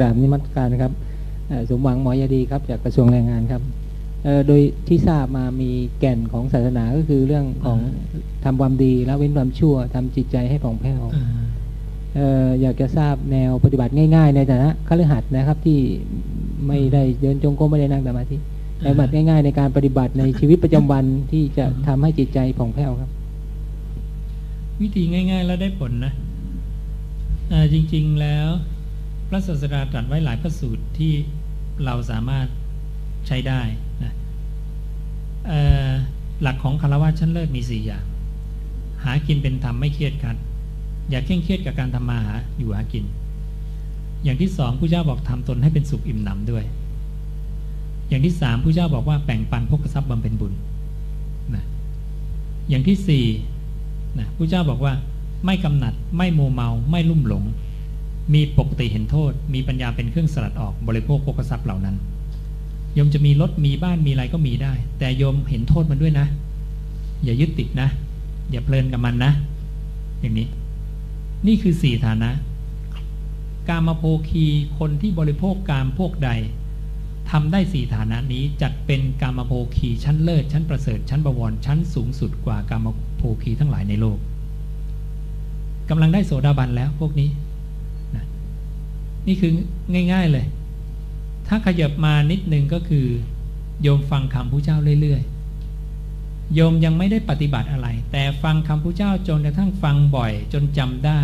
กราบนิมัสการนะครับเอ่อสมหวังหมอยาดีครับจากกระทรวงแรงงานครับเอ่อโดยที่ทราบมามีแก่นของศาสนาก็คือเรื่องของทำความดีละเว้นความชั่วทำจิตใจให้ผ่องแผ้วอ่าเอ่ออยากจะทราบแนวปฏิบัติง่ายๆในฐานะคฤหัสถ์นะครับที่ไม่ได้เดินจงกรมไม่ได้นั่งสมาธิแนวปฏิบัติง่าย ๆ ในการปฏิบัติในชีวิตประจำวันที่จะทำให้จิตใจผ่องแผ้วครับ วิธีง่าย ๆ แล้วได้ผลนะอ่าจริง ๆแล้ว พระศาสดาตรัสไว้หลายพระสูตรที่เราสามารถใช้ได้นะหลักของคารวะชั้นเลิศมีสี่อย่าง หากินเป็นธรรมไม่เครียดขัดอย่าเคร่งเครียดกับการทำมาหาอยู่หากิน อย่างที่สองผู้เจ้าบอกทำตนให้เป็นสุขอิ่มหนำด้วย อย่างที่สามผู้เจ้าบอกว่าแบ่งปันพกทรัพย์บำเพ็ญบุญนะอย่างที่สี่นะผู้เจ้าบอกว่าไม่กำหนัดไม่โมเมาไม่ลุ่มหลง มีปกติเห็นโทษ มีปัญญาเป็นเครื่องสลัดออกบริโภคพกทรัพย์เหล่านั้นโยมจะมีรถมีบ้านมีอะไรก็มีได้ แต่โยมเห็นโทษมันด้วยนะ อย่ายึดติดนะ อย่าเพลินกับมันนะ อย่างนี้ นี่คือสี่ฐานะ กามโภคีคนที่บริโภคกามพวกใดทำได้สี่ฐานะนี้จัดเป็นกามโภคีชั้นเลิศชั้นประเสริฐชั้นบวรชั้นสูงสุดกว่ากามโภคีทั้งหลายในโลกกำลังได้โสดาบันแล้วพวกนี้ นี่คือง่าย ๆเลย ถ้าขยับมานิดนึงก็คือ โยมฟังคำพระเจ้าเรื่อยๆ โยมยังไม่ได้ปฏิบัติอะไร แต่ฟังคำพระเจ้าจนกระทั่งฟังบ่อย จนจำได้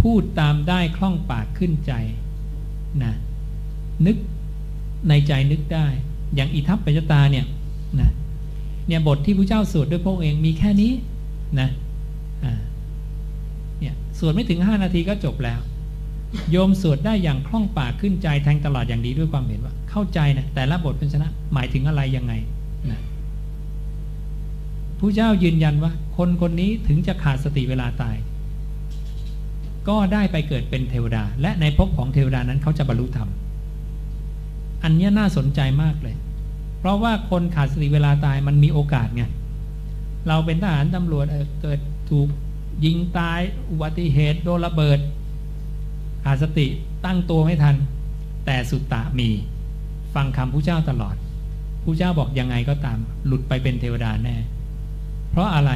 พูดตามได้คล่องปากขึ้นใจนะนึกในใจนึกได้ อย่างอิทัปปัจจตาเนี่ยนะเนี่ยบทที่พระเจ้าสวดด้วยพระองค์เองมีแค่นี้นะอ่าเนี่ยสวดไม่ถึงห้านาทีก็จบแล้ว โยมสวดได้อย่างคล่องปากขึ้นใจแทงตลอดอย่างดีด้วยความเห็นว่า เข้าใจนะแต่ละบทเป็นชนะหมายถึงอะไรยังไงนะผู้เจ้ายืนยันว่า คนคนนี้ถึงจะขาดสติเวลาตาย ก็ได้ไปเกิดเป็นเทวดา และในภพของเทวดานั้นเขาจะบรรลุธรรมอันนี้น่าสนใจมากเลย เพราะว่าคนขาดสติเวลาตายมันมีโอกาสไงเราเป็นทหารตำรวจเเกิดถูกยิงตายอุบัติเหตุโดนระเบิด ขาดสติตั้งตัวไม่ทัน แต่สุตตะมีฟังคำผู้เจ้าตลอดผู้เจ้าบอกยังไงก็ตาม หลุดไปเป็นเทวดาแน่ เพราะอะไร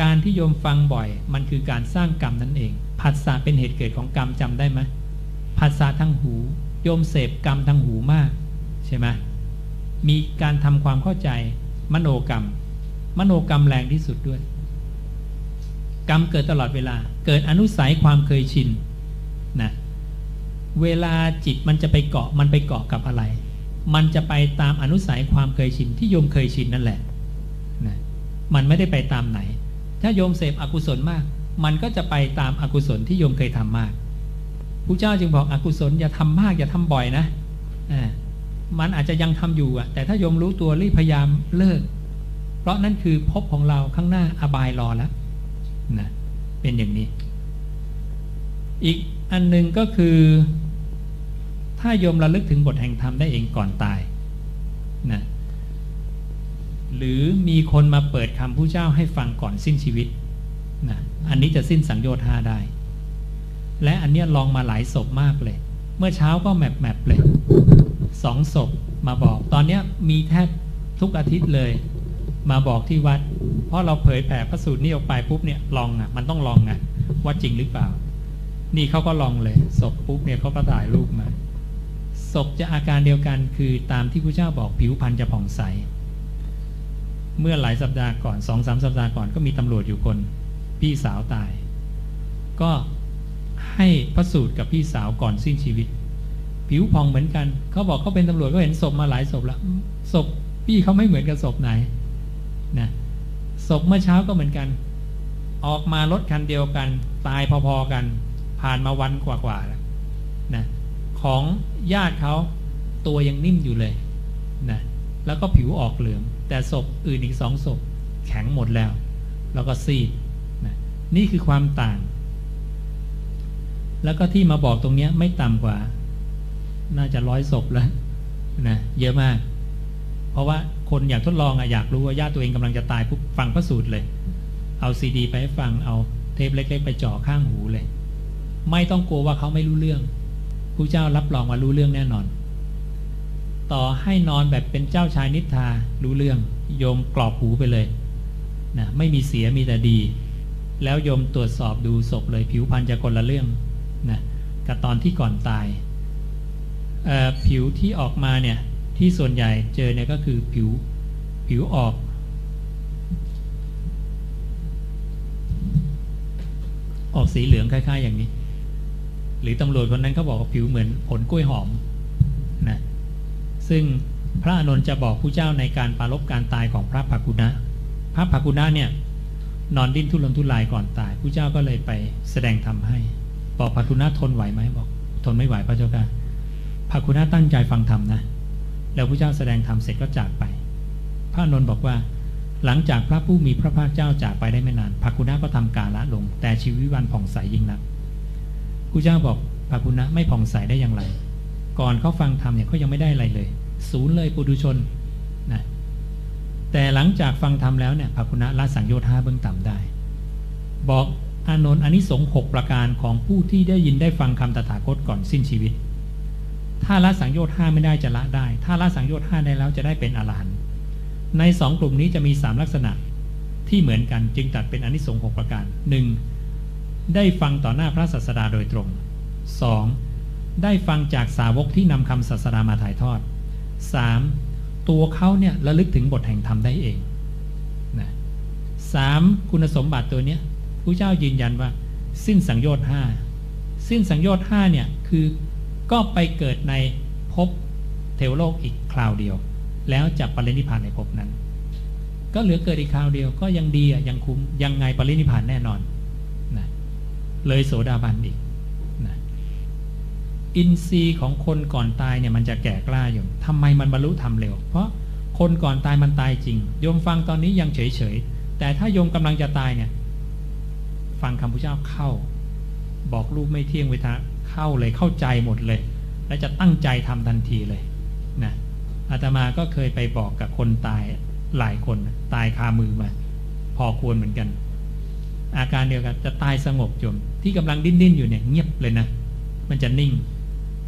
การที่โยมฟังบ่อย มันคือการสร้างกรรมนั่นเองผัสสะเป็นเหตุเกิดของกรรมจำได้ไหมผัสสะทางหู โยมเสพกรรมทางหูมาก ใช่ไหมมีการทำความเข้าใจ มโนกรรม มโนกรรมแรงที่สุดด้วย กรรมเกิดตลอดเวลา เกิดอนุสัยความเคยชิน นะเวลาจิตมันจะไปเกาะมันไปเกาะกับอะไร มันจะไปตามอนุสัยความเคยชินที่โยมเคยชินนั่นแหละนะมันไม่ได้ไปตามไหน ถ้าโยมเสพอกุศลมาก มันก็จะไปตามอากุศลที่โยมเคยทำมากพระเจ้าจึงบอกอกุศลอย่าทำมากอย่าทำบ่อยนะอ่ามันอาจจะยังทำอยู่อะ แต่ถ้าโยมรู้ตัวรีบพยายามเลิก เพราะนั่นคือภพของเราข้างหน้าอบายรอแล้วนะเป็นอย่างนี้ อีก อันหนึ่งก็คือ ถ้าโยมระลึกถึงบทแห่งธรรมได้เองก่อนตายนะหรือมีคนมาเปิดคำผู้เจ้าให้ฟังก่อนสิ้นชีวิตนะอันนี้จะสิ้นสังโยชน์ห้าได้ และอันเนี้ยลองมาหลายศพมากเลย เมื่อเช้าก็แมปแมปเลยสองศพมาบอก ตอนเนี้ยมีแทบทุกอาทิตย์เลย มาบอกที่วัด เพราะเราเผยแผ่พระสูตรนี้ออกไปปุ๊บเนี่ยลองอะ มันต้องลองอะว่าจริงหรือเปล่า นี่เขาก็ลองเลยศพปุ๊บเนี่ยเขาก็ถ่ายรูปมาศพจะอาการเดียวกันคือตามที่พระเจ้าบอกผิวพรรณจะผ่องใส เมื่อหลายสัปดาห์ก่อนสองสามสัปดาห์ก่อนก็มีตำรวจอยู่คน พี่สาวตาย ก็ให้พระสูตรกับพี่สาวก่อนสิ้นชีวิต ผิวพองเหมือนกัน เขาบอกเขาเป็นตำรวจก็เห็นศพมาหลายศพแล้วศพพี่เขาไม่เหมือนกับศพไหนนะศพเมื่อเช้าก็เหมือนกัน ออกมารถคันเดียวกัน ตายพอๆกัน ผ่านมาวันกว่าๆแล้วนะของญาติเขาตัวยังนิ่มอยู่เลยนะแล้วก็ผิวออกเหลือง แต่ศพอื่นอีกสองศพแข็งหมดแล้ว แล้วก็ซีดนะนี่คือความต่าง แล้วก็ที่มาบอกตรงนี้ไม่ต่ำกว่า น่าจะร้อยศพแล้วนะเยอะมาก เพราะว่าคนอยากทดลองอะอยากรู้ว่าญาติตัวเองกำลังจะตายปุ๊บฟังพระสูตรเลย เอาซีดี ไปให้ฟังเอาเทปเล็ก ๆ ไปจ่อข้างหูเลย ไม่ต้องกลัวว่าเขาไม่รู้เรื่องผู้เจ้ารับรองว่ารู้เรื่องแน่นอน ต่อให้นอนแบบเป็นเจ้าชายนิทรารู้เรื่อง โยมกรอบหูไปเลยนะไม่มีเสียมีแต่ดี แล้วโยมตรวจสอบดูศพเลยผิวพรรณจะคนละเรื่องนะกับตอนที่ก่อนตายผิวที่ออกมาเนี่ยที่ส่วนใหญ่เจอเนี่ยก็คือผิวผิวออก ออกสีเหลืองคล้ายๆอย่างนี้ หรือตำรวจคนนั้นเขาบอกว่าผิวเหมือนผลกล้วยหอมนะซึ่งพระอานนจะบอกผู้เจ้าในการปรารบการตายของพระภากุณะ พระภากุณะเนี่ยนอนดิ้นทุรนทุรายก่อนตายผู้เจ้าก็เลยไปแสดงธรรมให้ บอกภากุณะทนไหวไหมบอก ทนไม่ไหวพระเจ้าค่ะภากุณะตั้งใจฟังธรรมนะแล้วผู้เจ้าแสดงธรรมเสร็จก็จากไป พระอนนท์บอกว่า หลังจากพระผู้มีพระภาคเจ้าจากไปได้ไม่นานภากุณะก็ทำการละลง แต่ชีวิตวันผ่องใสยิ่งนัก ผู้เจ้าบอกภากุณะไม่ผ่องใสได้อย่างไร ก่อนเขาฟังธรรมเนี่ยเขายังไม่ได้อะไรเลย ศูนย์เลยปุถุชนนะแต่หลังจากฟังธรรมแล้วเนี่ยภากุณะละสังโยชน์ห้าเบื้องต่ำได้ บอกอานนท์อนิสงส์หกประการของผู้ที่ได้ยินได้ฟังคำตถาคตก่อนสิ้นชีวิต ถ้าละสังโยชน์ห้าไม่ได้จะละได้ ถ้าละสังโยชน์ห้าได้แล้วจะได้เป็นอรหันต์ในสองกลุ่มนี้จะมีสามลักษณะที่เหมือนกันจึงตัดเป็นอนิสงส์หกประการหนึ่ง ได้ฟังต่อหน้าพระศาสดาโดยตรงสองได้ฟังจากสาวกที่นำคำศาสดามาถ่ายทอดสามตัวเขาเนี่ยระลึกถึงบทแห่งธรรมได้เองนะสามคุณสมบัติตัวเนี้ยผู้เจ้ายืนยันว่า สิ้นสังโยชน์ห้าสิ้นสังโยชน์ห้าเนี่ยคือก็ไปเกิดในภพเทวโลกอีกคราวเดียว แล้วจะปรินิพพานในภพนั้น ก็เหลือเกิดอีกคราวเดียวก็ยังดีอะยังคุ้มยังไงปรินิพพานแน่นอน เลยโสดาบันอีกนะอินทรีย์ของคนก่อนตายเนี่ยมันจะแก่กล้าอยู่ทำไมมันบรรลุธรรมเร็ว เพราะคนก่อนตายมันตายจริง โยมฟังตอนนี้ยังเฉยเฉยๆแต่ถ้าโยมกำลังจะตายเนี่ย ฟังคำพุทธเจ้าเข้า บอกรูปไม่เที่ยงเวทาเข้าเลยเข้าใจหมดเลย และจะตั้งใจทำทันทีเลยนะอาตมาก็เคยไปบอกกับคนตายหลายคนตายคามือมา พอควรเหมือนกัน อาการเดียวกันจะตายสงบโยมที่กำลังดิ้นดิ้นอยู่เนี่ยเงียบเลยนะ มันจะนิ่ง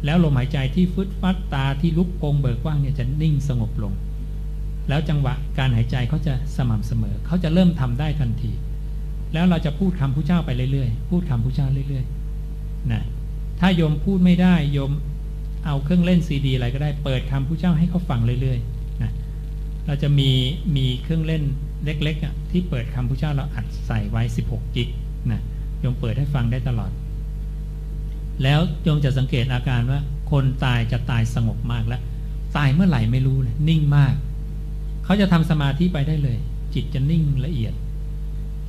แล้วลมหายใจที่ฟึดฟัดตาที่ลุกโปงเบิกกว้างเนี่ยจะนิ่งสงบลง แล้วจังหวะการหายใจเขาจะสม่ำเสมอ เขาจะเริ่มทำได้ทันที แล้วเราจะพูดคำพุทธเจ้าไปเรื่อยๆ พูดคำพุทธเจ้าเรื่อยๆนะถ้าโยมพูดไม่ได้โยมเอาเครื่องเล่นซีดีอะไรก็ได้เปิดคำพุทธเจ้าให้เขาฟังเรื่อยๆนะเราจะมีมีเครื่องเล่น เล็กๆอะที่เปิดคำพุทธเจ้าเราอัดใส่ไว้ 16 กิกนะโยมเปิดให้ฟังได้ตลอด แล้วโยมจะสังเกตอาการว่า คนตายจะตายสงบมากแล้ว ตายเมื่อไหร่ไม่รู้เลยนิ่งมาก เขาจะทำสมาธิไปได้เลย จิตจะนิ่งละเอียด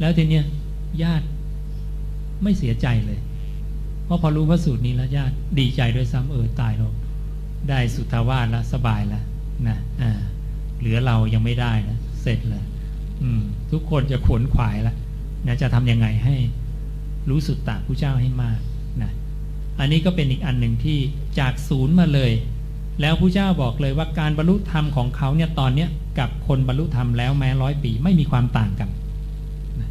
แล้วทีเนี้ยญาติไม่เสียใจเลย เพราะพอรู้พระสูตรนี้แล้วญาติดีใจด้วยซ้ำเออตายแล้วได้สุทาวาสแล้วสบายแล้วนะอ่าเหลือเรายังไม่ได้นะเสร็จเลย อืม ทุกคนจะขวนขวายแล้วนะจะทำยังไงให้รู้สุดตาผู้เจ้าให้มากนะอันนี้ก็เป็นอีกอันหนึ่งที่จากศูนย์มาเลย แล้วผู้เจ้าบอกเลยว่าการบรรลุธรรมของเขาเนี่ยตอนเนี้ยกับคนบรรลุธรรมแล้วแม้ร้อยปีไม่มีความต่างกันนะ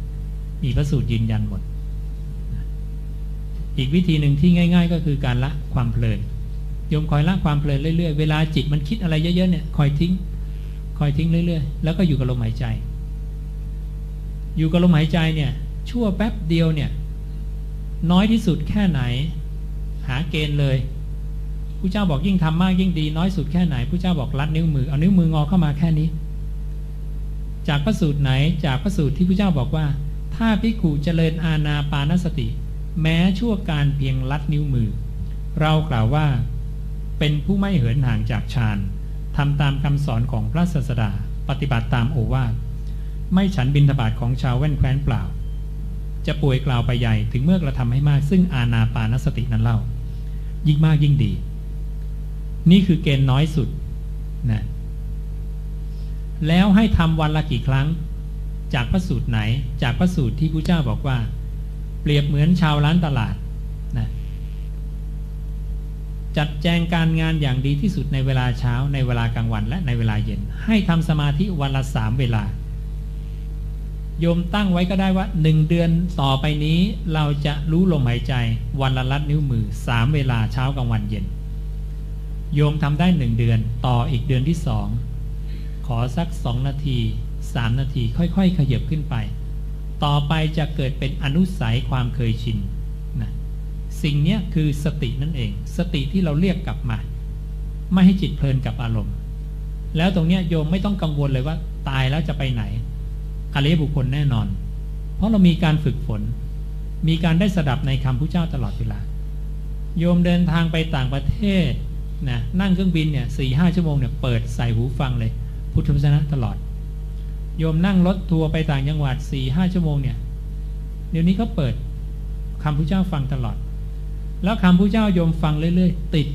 มีพระสูตรยืนยันหมดนะอีกวิธีหนึ่งที่ง่าย ๆ ก็คือการละความเพลินโยมคอยละความเพลินเรื่อยๆ เวลาจิตมันคิดอะไรเยอะๆเนี่ยคอยทิ้ง คอยทิ้งเรื่อยๆ แล้วก็อยู่กับลมหายใจ อยู่กับลมหายใจเนี่ย ชั่วแป๊บเดียวเนี่ย น้อยที่สุดแค่ไหน หาเกณฑ์เลยผู้เจ้าบอกยิ่งทำมากยิ่งดี น้อยสุดแค่ไหนผู้เจ้าบอกรัดนิ้วมือเอานิ้วมืองอเข้ามาแค่นี้ จากพระสูตรไหนจากพระสูตรที่ผู้เจ้าบอกว่า ถ้าพิกูเจริญอาณาปานสติ แม้ชั่วการเพียงลัดนิ้วมือ เรากล่าวว่า เป็นผู้ไม่เหินห่างจากฌานทำตามคำสอนของพระศาสดา ปฏิบัติตามโอวาท ไม่ฉันบินทบาทของชาวแว่นแคว้นเปล่า จะป่วยกล่าวไปใหญ่ถึงเมื่อกระทำให้มากซึ่งอาณาปานสตินั้นเล่า ยิ่งมากยิ่งดี นี่คือเกณฑ์น้อยสุดนะแล้วให้ทำวันละกี่ครั้ง จากพระสูตรไหน จากพระสูตรที่พระเจ้าบอกว่า เปรียบเหมือนชาวร้านตลาดนะจัดแจงการงานอย่างดีที่สุดในเวลาเช้าในเวลากลางวันและในเวลาเย็น ให้ทำสมาธิวันละสามเวลา โยมตั้งไว้ก็ได้ว่าหนึ่งเดือนต่อไปนี้เราจะรู้ลมหายใจวันละลัดนิ้วมือสามเวลาเช้ากลางวันเย็น โยมทำได้หนึ่งเดือนต่ออีกเดือนที่สองขอสักสองนาทีสามนาทีค่อยๆ ขยับขึ้นไป ต่อไปจะเกิดเป็นอนุสัยความเคยชินนะสิ่งนี้คือสตินั่นเอง สติที่เราเรียกกลับมา ไม่ให้จิตเพลินกับอารมณ์ แล้วตรงนี้โยมไม่ต้องกังวลเลยว่าตายแล้วจะไปไหน อริยบุคคลแน่นอน เพราะเรามีการฝึกฝน มีการได้สดับในคำพุทธเจ้าตลอดเวลา โยมเดินทางไปต่างประเทศนะนั่งเครื่องบินเนี่ยสี่ห้าชั่วโมงเนี่ยเปิดใส่หูฟังเลย พุทธวจนะตลอด โยมนั่งรถทัวร์ไปต่างจังหวัดสี่ห้าชั่วโมงเนี่ยเดี๋ยวนี้เขาเปิดคำพุทธเจ้าฟังตลอด แล้วคำพุทธเจ้าโยมฟังเรื่อยๆ ติด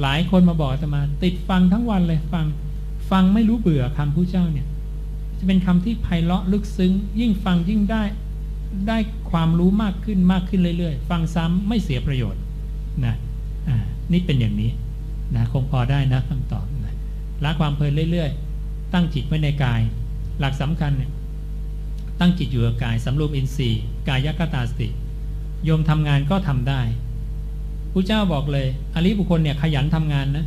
หลายคนมาบอกอาตมา ติดฟังทั้งวันเลยฟังฟังไม่รู้เบื่อคำพุทธเจ้าเนี่ย จะเป็นคำที่ไพเราะลึกซึ้ง ยิ่งฟังยิ่งได้ได้ความรู้มากขึ้นมากขึ้นเรื่อยๆ ฟังซ้ำไม่เสียประโยชน์นะอ่านี่เป็นอย่างนี้นะคงพอได้นะคำตอบนะละความเพลินเรื่อยๆ ตั้งจิตไว้ในกาย หลักสำคัญเนี่ยตั้งจิตอยู่กับกายสำรวมอินทรีย์ กายกตาสติ โยมทำงานก็ทำได้พระเจ้าบอกเลยอริบุคคลเนี่ยขยันทำงานนะ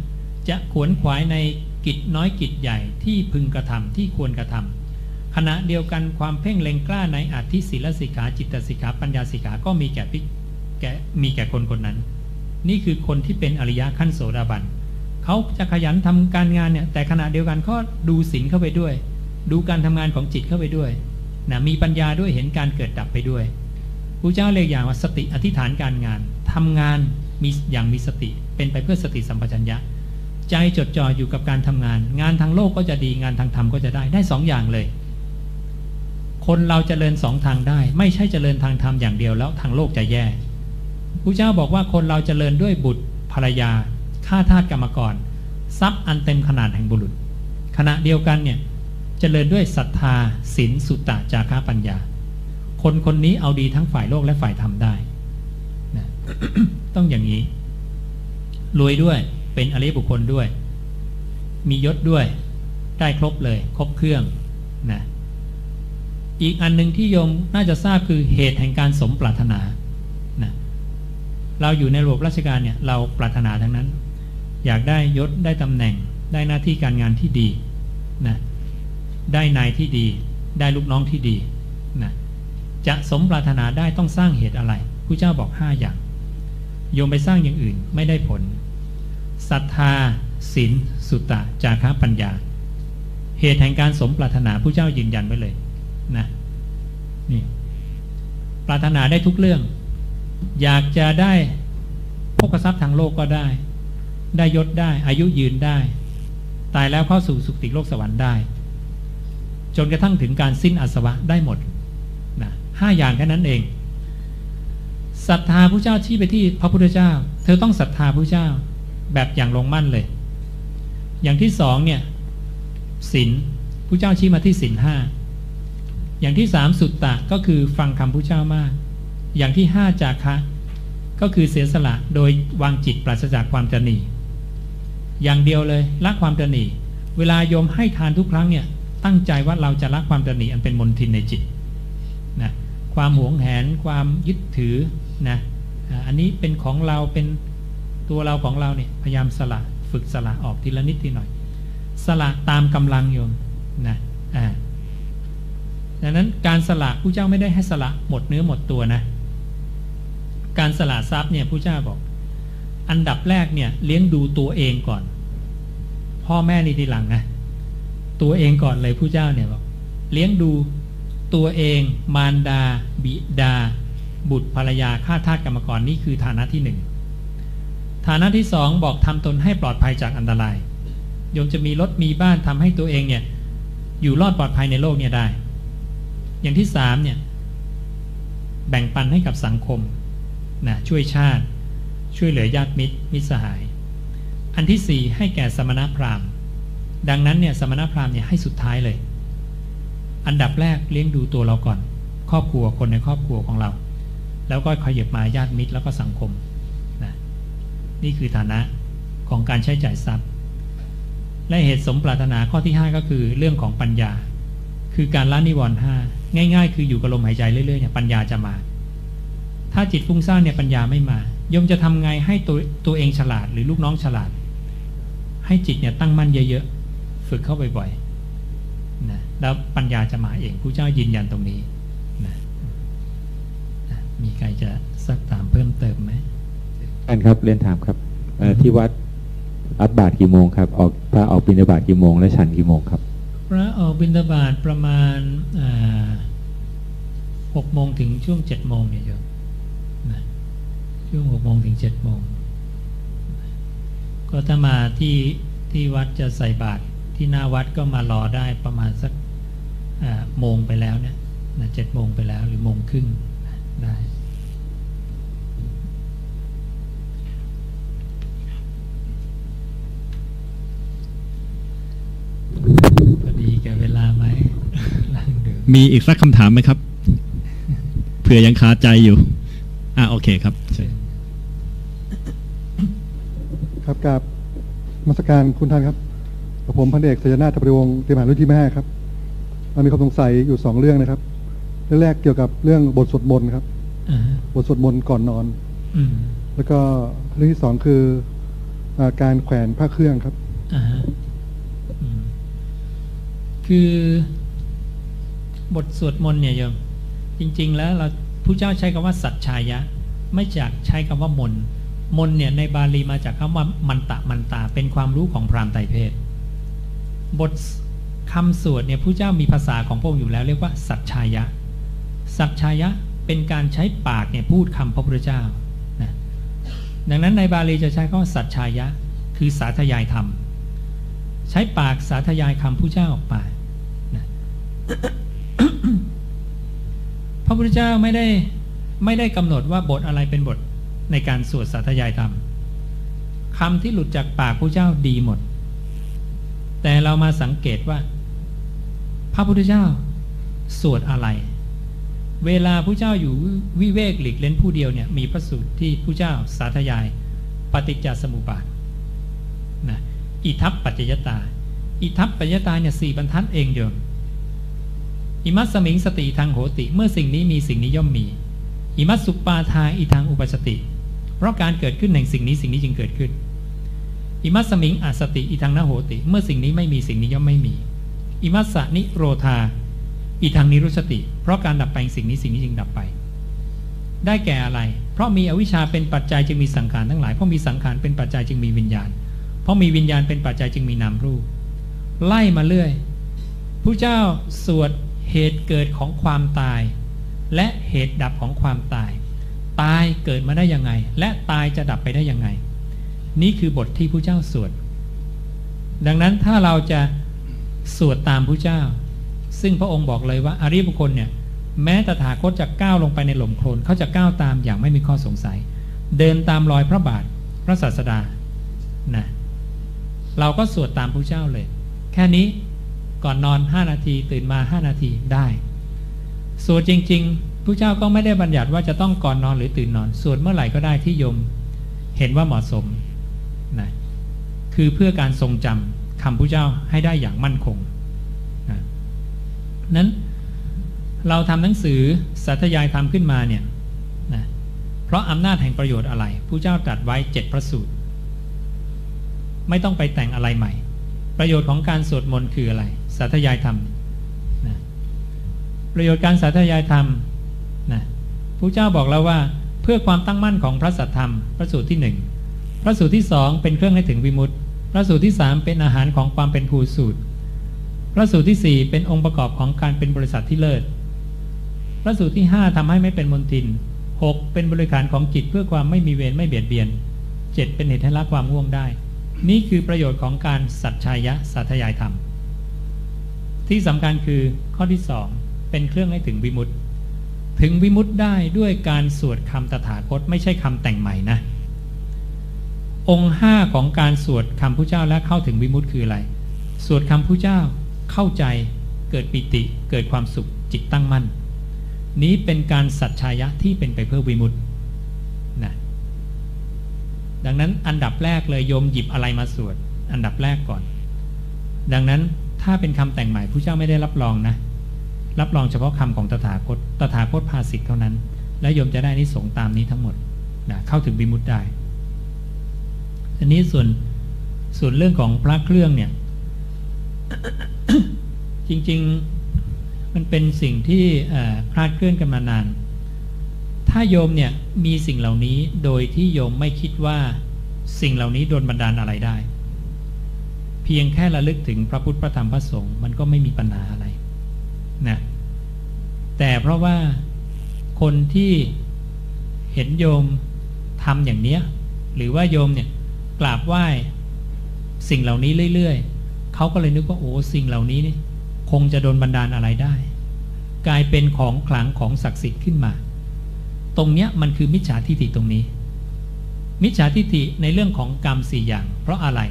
จะขวนขวายในกิจน้อยกิจใหญ่ที่พึงกระทำที่ควรกระทำ ขณะเดียวกันความเพ่งเล็งกล้าในอาธิศีลสิกขาจิตสิกขาปัญญาสิกขาก็มีแก่พิแก่มีแก่คนคนนั้น นี่คือคนที่เป็นอริยะขั้นโสดาบันเขาจะขยันทำการงานเนี่ยแต่ขณะเดียวกันก็ดูศีลเข้าไปด้วย ดูการทำงานของจิตเข้าไปด้วยนะมีปัญญาด้วยเห็นการเกิดดับไปด้วยพระเจ้าเรียกอย่างว่าสติอธิษฐานการงานทำงานมีอย่างมีสติ เป็นไปเพื่อสติสัมปชัญญะ ใจจดจ่ออยู่กับการทำงาน งานทางโลกก็จะดีงานทางธรรมก็จะได้ได้สองอย่างเลย คนเราจเจริญสองทางได้ ไม่ใช่เจริญทางธรรมอย่างเดียวแล้วทางโลกจะแย่พระเจ้าบอกว่าคนเราจเจริญด้วยบุตรภรรยาข้าทาสกรรมกร ทรัพย์อันเต็มขนาดแห่งบุรุษ ขณะเดียวกันเนี่ยเจริญด้วยศรัทธาศีลสุตตะจาระปัญญา คนคนนี้เอาดีทั้งฝ่ายโลกและฝ่ายธรรมได้นะต้องอย่างนี้รวยด้วยเป็นอริยบุคคลด้วย มียศด้วยได้ครบเลย ครบเครื่องนะ อีกอันหนึ่งที่โยมน่าจะทราบคือเหตุแห่งการสมปรารถนานะเราอยู่ในระบบราชการเนี่ยเราปรารถนาทั้งนั้น อยากได้ยศได้ตำแหน่ง ได้หน้าที่การงานที่ดีนะได้นายที่ดี ได้ลูกน้องที่ดีนะจะสมปรารถนาได้ต้องสร้างเหตุอะไรผู้เจ้าบอกห้าอย่าง โยมไปสร้างอย่างอื่นไม่ได้ผลศรัทธาศีลสุตตะจาระปัญญา เหตุแห่งการสมปรารถนาผู้เจ้ายืนยันไว้เลย นะนี่ปรารถนาได้ทุกเรื่อง อยากจะได้พกทรัพย์ทางโลกก็ได้ ได้ยศได้ อายุยืนได้ ตายแล้วเข้าสู่สุคติโลกสวรรค์ได้ จนกระทั่งถึงการสิ้นอาสวะได้หมดนะห้าอย่างแค่นั้นเองศรัทธาผู้เจ้าชี้ไปที่พระพุทธเจ้า เธอต้องศรัทธาผู้เจ้าแบบอย่างลงมั่นเลย อย่างที่สองเนี่ยศีลผู้เจ้าชี้มาที่ศีลห้า อย่างที่สามสุตตะก็คือฟังคำผู้เจ้ามาก อย่างที่ห้าจาคะ ก็คือเสียสละโดยวางจิตปราศจากความตนีอย่างเดียวเลยละความตนีเวลาโยมให้ทานทุกครั้งเนี่ยตั้งใจว่าเราจะละความตนีอันเป็นมนทินในจิตนะความหวงแหนความยึดถือนะอันนี้เป็นของเราเป็นตัวเราของเราเนี่ยพยายามสละฝึกสละออกทีละนิดทีหน่อย สละตามกำลังโยมนะอ่า ดังนั้นการสละผู้เจ้าไม่ได้ให้สละหมดเนื้อหมดตัวนะ การสละทรัพย์เนี่ยผู้เจ้าบอก อันดับแรกเนี่ยเลี้ยงดูตัวเองก่อน พ่อแม่นี่ทีหลังนะตัวเองก่อนเลยผู้เจ้าเนี่ยบอกเลี้ยงดูตัวเอง มารดา บิดา บุตรภรรยาข้าทาสกรรมกรนี่คือฐานะที่หนึ่งฐานะที่สองบอกทำตนให้ปลอดภัยจากอันตรายโยมจะมีรถมีบ้านทำให้ตัวเองเนี่ยอยู่รอดปลอดภัยในโลกเนี่ยได้ อย่างที่สามเนี่ยแบ่งปันให้กับสังคมนะช่วยชาติช่วยเหลือญาติมิตรมิตรสหาย อันที่สี่ให้แก่สมณพราหมณ์ ดังนั้นเนี่ยสมณพราหมณ์เนี่ยให้สุดท้ายเลย อันดับแรกเลี้ยงดูตัวเราก่อน ครอบครัวคนในครอบครัวของเรา แล้วก็ขยับมาญาติมิตรแล้วก็สังคมนี่คือฐานะของการใช้จ่ายทรัพย์ และเหตุสมปรารถนาข้อที่ 5 ก็คือเรื่องของปัญญา คือการละนิวรณ์ห้าง่าย ๆ คืออยู่กับลมหายใจเรื่อยๆเนี่ยปัญญาจะมา ถ้าจิตฟุ้งซ่านเนี่ยปัญญาไม่มาโยมจะทำไงให้ตัวตัวเองฉลาดหรือลูกน้องฉลาด ให้จิตเนี่ยตั้งมั่นเยอะๆฝึกเข้าบ่อยๆนะแล้วปัญญาจะมาเองผู้เจ้ายืนยันตรงนี้นะนะมีใครจะสักถามเพิ่มเติมไหมอันครับเรียนถามครับที่วัดอับบาทกี่โมงครับ ออกพระออกบิณฑบาตกี่โมง และฉันกี่โมงครับ ออกบิณฑบาตประมาณหกโมงถึงช่วงเจ็ดโมงเนี่ยโยมช่วงหกโมงถึงเจ็ดโมงก็ถ้ามาที่ที่วัดจะใส่บาตรที่หน้าวัดก็มารอได้ประมาณสักโมงไปแล้วเนี่ยเจ็ดโมงไปแล้วหรือโมงครึ่ง ดีแกับเวลาไหมลังดูมีอีกสักคำถามไหมครับ เผื่อยังคาใจอยู่ อ่าโอเคครับเชิญครับกับนมัสการคุณท่านครับกับผมพันเอกสยนาถปริวงศ์เตรียมหารรุ่นที่แม่ครับมันมีความสงสัยอยู่สองเรื่องนะครับเรื่องแรกเกี่ยวกับเรื่องบทสวดมนต์ครับอ่าฮะบทสวดมนต์ก่อนนอนอืมแล้วก็เรื่องที่สองคืออาการแขวนผ้าเครื่องครับ อ่าฮะอืม คือบทสวดมนต์เนี่ยโยมจริง ๆ แล้วเราผู้เจ้าใช้คำว่าสัจชายะ ไม่จากใช้คำว่ามนมนเนี่ยในบาลีมาจากคำว่ามันตะมันตา เป็นความรู้ของพราหมณ์ไตรเพศบทคำสวดเนี่ยผู้เจ้ามีภาษาของพระองค์อยู่แล้วเรียกว่าสัจชายะ สัจชายะเป็นการใช้ปากเนี่ยพูดคำพระพุทธเจ้านะดังนั้นในบาลีจะใช้คำว่าสัจชายะ คือสาธยายธรรม ใช้ปากสาธยายคำผู้เจ้าออกไปนะพระพุทธเจ้าไม่ได้ไม่ได้กำหนดว่าบทอะไรเป็นบทในการสวดสาธยายธรรมคำที่หลุดจากปากพระเจ้าดีหมด แต่เรามาสังเกตว่า พระพุทธเจ้าสวดอะไร เวลาพระเจ้าอยู่วิเวกหลีกเล่นผู้เดียวเนี่ยมีพระสูตรที่พระเจ้าสาธยาย ปฏิจจสมุปบาท อิทัปปัจจยตา อิทัปปัจจยตาเนี่ยสี่บรรทัดเองโยมอิมัสสมิงสติทางโหติ เมื่อสิ่งนี้มีสิ่งนี้ย่อมมี อิมัสสุปาทาอีทางอุปสติ เพราะการเกิดขึ้นแห่งสิ่งนี้สิ่งนี้จึงเกิดขึ้น อิมัสสมิงอสติอีทางนโหติ เมื่อสิ่งนี้ไม่มีสิ่งนี้ย่อมไม่มี อิมัสสนิโรธาอีทางนิรุสติ เพราะการดับไปสิ่งนี้สิ่งนี้จึงดับไป ได้แก่อะไร เพราะมีอวิชชาเป็นปัจจัยจึงมีสังขารทั้งหลาย เพราะมีสังขารเป็นปัจจัยจึงมีวิญญาณ เพราะมีวิญญาณเป็นปัจจัยจึงมีนามรูป ไล่มาเรื่อยผู้เจ้าสวดเหตุเกิดของความตาย และเหตุดับของความตาย ตายเกิดมาได้ยังไง และตายจะดับไปได้ยังไง นี่คือบทที่ผู้เจ้าสวด ดังนั้นถ้าเราจะสวดตามผู้เจ้า ซึ่งพระองค์บอกเลยว่าอริยบุคคลเนี่ยแม้ตถาคตจะก้าวลงไปในหล่มโคลนเขาจะก้าวตามอย่างไม่มีข้อสงสัย เดินตามรอยพระบาทพระศาสดานะ เราก็สวดตามผู้เจ้าเลย แค่นี้ก่อนนอน 5 นาทีตื่นมา 5 นาทีได้สวดจริงๆผู้เจ้าก็ไม่ได้บัญญัติว่าจะต้องก่อนนอนหรือตื่นนอนสวดเมื่อไหร่ก็ได้ที่โยมเห็นว่าเหมาะสมนะคือเพื่อการทรงจำคำผู้เจ้าให้ได้อย่างมั่นคงนะนั้นเราทำหนังสือสัตยายธรรมขึ้นมาเนี่ยนะเพราะอำนาจแห่งประโยชน์อะไรผู้เจ้าตรัสไว้เจ็ดพระสูตร ไม่ต้องไปแต่งอะไรใหม่ ประโยชน์ของการสวดมนต์คืออะไร สาธยายธรรมนะประโยชน์การสาธยายธรรมนะพระเจ้าบอกแล้วว่าเพื่อความตั้งมั่นของพระสัทธรรม พระสูตรที่หนึ่งพระสูตรที่สองเป็นเครื่องให้ถึงวิมุตติ พระสูตรที่สามเป็นอาหารของความเป็นภูสูตร พระสูตรที่สี่เป็นองค์ประกอบของการเป็นบริษัทที่เลิศ พระสูตรที่ห้าทำให้ไม่เป็นมนทินหกเป็นบริการของจิตเพื่อความไม่มีเวรไม่เบียดเบียนเจ็ดเป็นเหตุให้ละความง่วงได้ นี่คือประโยชน์ของการสัจชายะสัทยายธรรม ที่สำคัญคือข้อที่สองเป็นเครื่องให้ถึงวิมุตติถึงวิมุตติได้ด้วยการสวดคำตถาคตไม่ใช่คำแต่งใหม่นะ องค์ห้าของการสวดคำผู้เจ้าและเข้าถึงวิมุตติคืออะไร สวดคำผู้เจ้าเข้าใจเกิดปิติเกิดความสุขจิตตั้งมั่น นี้เป็นการสัจชายะที่เป็นไปเพื่อวิมุตติ ดังนั้นอันดับแรกเลยโยมหยิบอะไรมาสวด อันดับแรกก่อน ดังนั้นถ้าเป็นคำแต่งใหม่ผู้เจ้าไม่ได้รับรองนะ รับรองเฉพาะคำของตถาคต ตถาคตภาสิทธ์เท่านั้น และโยมจะได้นิสงตามนี้ทั้งหมดนะเข้าถึงบิมุตได้ อันนี้ส่วนส่วนเรื่องของพระเครื่องเนี่ย จริง ๆ มันเป็นสิ่งที่คลาดเคลื่อนกันมานาน ถ้าโยมเนี่ยมีสิ่งเหล่านี้โดยที่โยมไม่คิดว่าสิ่งเหล่านี้โดนบันดาลอะไรได้ เพียงแค่ระลึกถึงพระพุทธพระธรรมพระสงฆ์มันก็ไม่มีปัญหาอะไรนะแต่เพราะว่าคนที่เห็นโยมทำอย่างเนี้ยหรือว่าโยมเนี่ยกราบไหว้สิ่งเหล่านี้เรื่อยๆเขาก็เลยนึกว่าโอ้สิ่งเหล่านี้นี่คงจะโดนบันดาลอะไรได้ กลายเป็นของขลังของศักดิ์สิทธิ์ขึ้นมา ตรงเนี้ยมันคือมิจฉาทิฏฐิตรงนี้ มิจฉาทิฏฐิในเรื่องของกรรมสี่อย่าง เพราะอะไร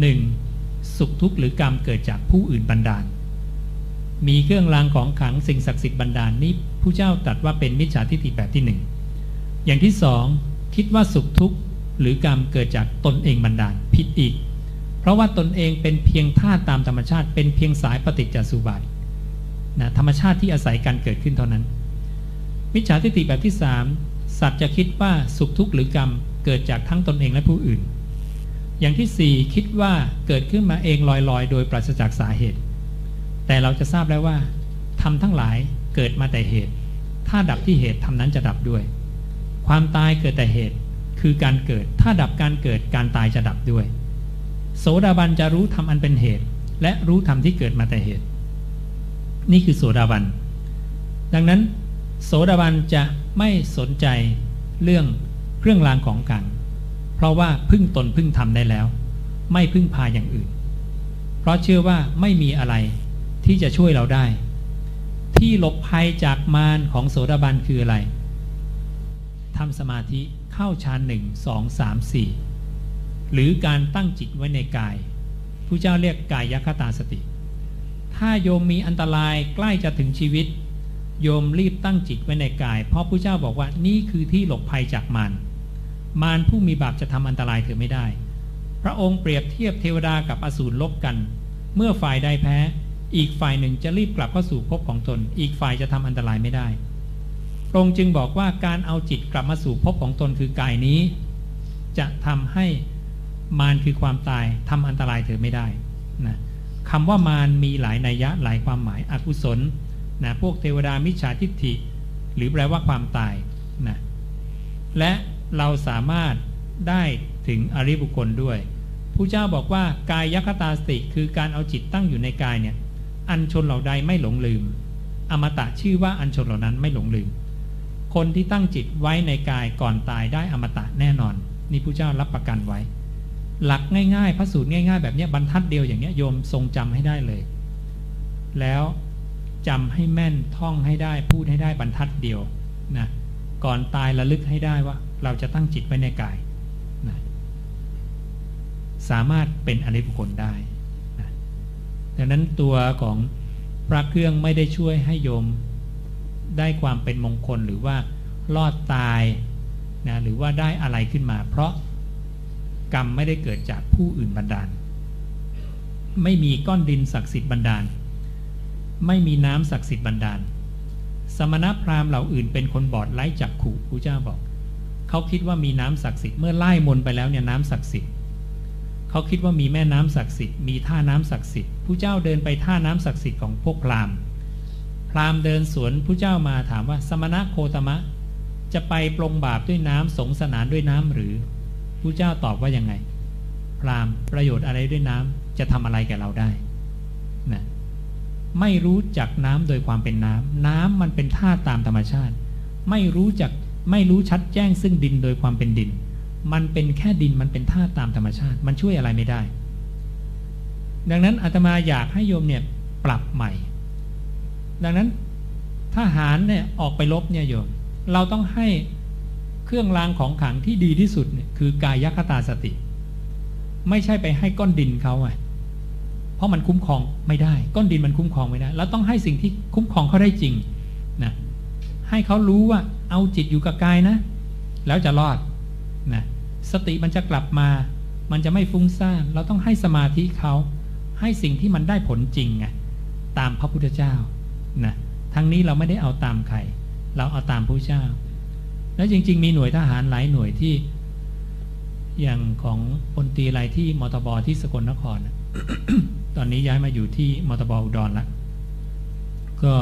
หนึ่งสุขทุกข์หรือกรรมเกิดจากผู้อื่นบันดาล มีเครื่องรางของขลังสิ่งศักดิ์สิทธิ์บันดาลนี้ผู้เจ้าตรัสว่าเป็นมิจฉาทิฏฐิแบบที่หนึ่งอย่างที่สองคิดว่าสุขทุกข์หรือกรรมเกิดจากตนเองบันดาลผิดอีก เพราะว่าตนเองเป็นเพียงธาตุตามธรรมชาติ เป็นเพียงสายปฏิจจสุบาทนะธรรมชาติที่อาศัยการเกิดขึ้นเท่านั้น มิจฉาทิฏฐิแบบที่สามสัตว์จะคิดว่าสุขทุกข์หรือกรรมเกิดจากทั้งตนเองและผู้อื่น อย่างที่สี่คิดว่าเกิดขึ้นมาเองลอยๆ โดยปราศจากสาเหตุ แต่เราจะทราบแล้วว่าทำทั้งหลายเกิดมาแต่เหตุ ถ้าดับที่เหตุทำนั้นจะดับด้วย ความตายเกิดแต่เหตุคือการเกิด ถ้าดับการเกิดการตายจะดับด้วย โสดาบันจะรู้ทำอันเป็นเหตุ และรู้ธรรมที่เกิดมาแต่เหตุ นี่คือโสดาบัน ดังนั้น โสดาบันจะไม่สนใจเรื่องเครื่องรางของกลางเพราะว่าพึ่งตนพึ่งทำได้แล้ว ไม่พึ่งพาอย่างอื่น เพราะเชื่อว่าไม่มีอะไรที่จะช่วยเราได้ ที่หลบภัยจากมารของโสดาบันคืออะไรทำสมาธิเข้าฌานหนึ่งสองสามสี่หรือการตั้งจิตไว้ในกายผู้เจ้าเรียกกายยคตาสติ ถ้าโยมมีอันตรายใกล้จะถึงชีวิต โยมรีบตั้งจิตไว้ในกาย เพราะผู้เจ้าบอกว่านี่คือที่หลบภัยจากมารมารผู้มีบาปจะทำอันตรายเธอไม่ได้ พระองค์เปรียบเทียบเทวดากับอสูรลบกัน เมื่อฝ่ายใดแพ้ อีกฝ่ายหนึ่งจะรีบกลับเข้าสู่ภพของตน อีกฝ่ายจะทำอันตรายไม่ได้พระองค์จึงบอกว่าการเอาจิตกลับมาสู่ภพของตนคือกายนี้ จะทำให้มารคือความตายทำอันตรายเธอไม่ได้นะคำว่ามารมีหลายนัยยะหลายความหมายอกุศล นะพวกเทวดามิจฉาทิฏฐิ หรือแปลว่าความตายนะและเราสามารถได้ถึงอริบุคคลด้วยผู้เจ้าบอกว่ากายยคตาสติคือการเอาจิตตั้งอยู่ในกายเนี่ยอันชนเหล่าใดไม่หลงลืม อมตะชื่อว่าอันชนเหล่านั้นไม่หลงลืม คนที่ตั้งจิตไว้ในกายก่อนตายได้อมตะแน่นอน นี่ผู้เจ้ารับประกันไว้ หลักง่ายๆพระสูตรง่าย ๆ แบบนี้บรรทัดเดียวอย่างนี้โยมทรงจำให้ได้เลย แล้ว จำให้แม่นท่องให้ได้พูดให้ได้บรรทัดเดียวนะก่อนตายระลึกให้ได้ว่า เราจะตั้งจิตไว้ในกายนะสามารถเป็นอริยบุคคลได้นะดังนั้นตัวของพระเครื่องไม่ได้ช่วยให้โยมได้ความเป็นมงคลหรือว่ารอดตายนะหรือว่าได้อะไรขึ้นมา เพราะกรรมไม่ได้เกิดจากผู้อื่นบันดาล ไม่มีก้อนดินศักดิ์สิทธิ์บันดาล ไม่มีน้ำศักดิ์สิทธิ์บันดาล สมณพราหมณ์เหล่าอื่นเป็นคนบอดไร้จักขู่พระเจ้าบอก เขาคิดว่ามีน้ำศักดิ์สิทธิ์เมื่อไล่มนไปแล้วเนี่ยน้ำศักดิ์สิทธิ์เขาคิดว่ามีแม่น้ำศักดิ์สิทธิ์มีท่าน้ำศักดิ์สิทธิ์ผู้เจ้าเดินไปท่าน้ำศักดิ์สิทธิ์ของพวกพราหมณ์ พราหมณ์เดินสวนผู้เจ้ามาถามว่าสมณะโคตมะ จะไปปรงบาปด้วยน้ำสงสนานด้วยน้ำหรือผู้เจ้าตอบว่ายังไง พราหมณ์ประโยชน์อะไรด้วยน้ำจะทำอะไรแก่เราได้ ไม่รู้จักน้ำโดยความเป็นน้ำน้ำมันเป็นธาตุตามธรรมชาติ ไม่รู้จักไม่รู้ชัดแจ้งซึ่งดินโดยความเป็นดิน มันเป็นแค่ดินมันเป็นธาตุตามธรรมชาติ มันช่วยอะไรไม่ได้ ดังนั้นอาตมาอยากให้โยมเนี่ยปรับใหม่ ดังนั้นทหารเนี่ยออกไปรบเนี่ยโยม เราต้องให้เครื่องรางของขลังที่ดีที่สุดเนี่ยคือกายคตาสติ ไม่ใช่ไปให้ก้อนดินเขาไง ราะมันคุ้มครองไม่ได้ ก้อนดินมันคุ้มครองไม่ได้ แล้วต้องให้สิ่งที่คุ้มครองเขาได้จริงนะให้เขารู้ว่าเอาจิตอยู่กับกายนะ แล้วจะรอดนะสติมันจะกลับมา มันจะไม่ฟุ้งซ่านเราต้องให้สมาธิเขาให้สิ่งที่มันได้ผลจริงไงตามพระพุทธเจ้านะทั้งนี้เราไม่ได้เอาตามใคร เราเอาตามพระเจ้า แล้วจริง ๆ มีหน่วยทหารหลายหน่วยที่ อย่างของพลตรีอะไรที่มตบที่สกลนคร ตอนนี้ย้ายมาอยู่ที่มตบอุดรแล้วก็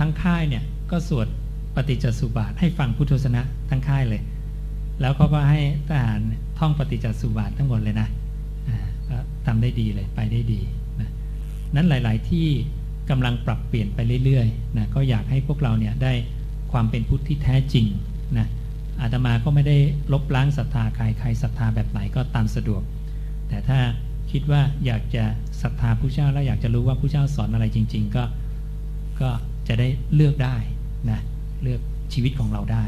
ทั้งค่ายเนี่ยก็สวดปฏิจจสุบาทให้ฟังพุทธศนะทั้งค่ายเลย แล้วเขาก็ให้ทหารท่องปฏิจจสุบาททั้งหมดเลยนะทำได้ดีเลยไปได้ดีนะนั้นหลาย ๆ ที่กำลังปรับเปลี่ยนไปเรื่อย ๆ นะก็อยากให้พวกเราเนี่ยได้ความเป็นพุทธที่แท้จริงนะ อาตมาก็ไม่ได้ลบล้างศรัทธาใครใครศรัทธาแบบไหนก็ตามสะดวก แต่ถ้าคิดว่าอยากจะศรัทธาผู้เจ้าแล้วอยากจะรู้ว่าผู้เจ้าสอนอะไรจริง ๆ ก็ก็จะได้เลือกได้นะเลือกชีวิตของเราได้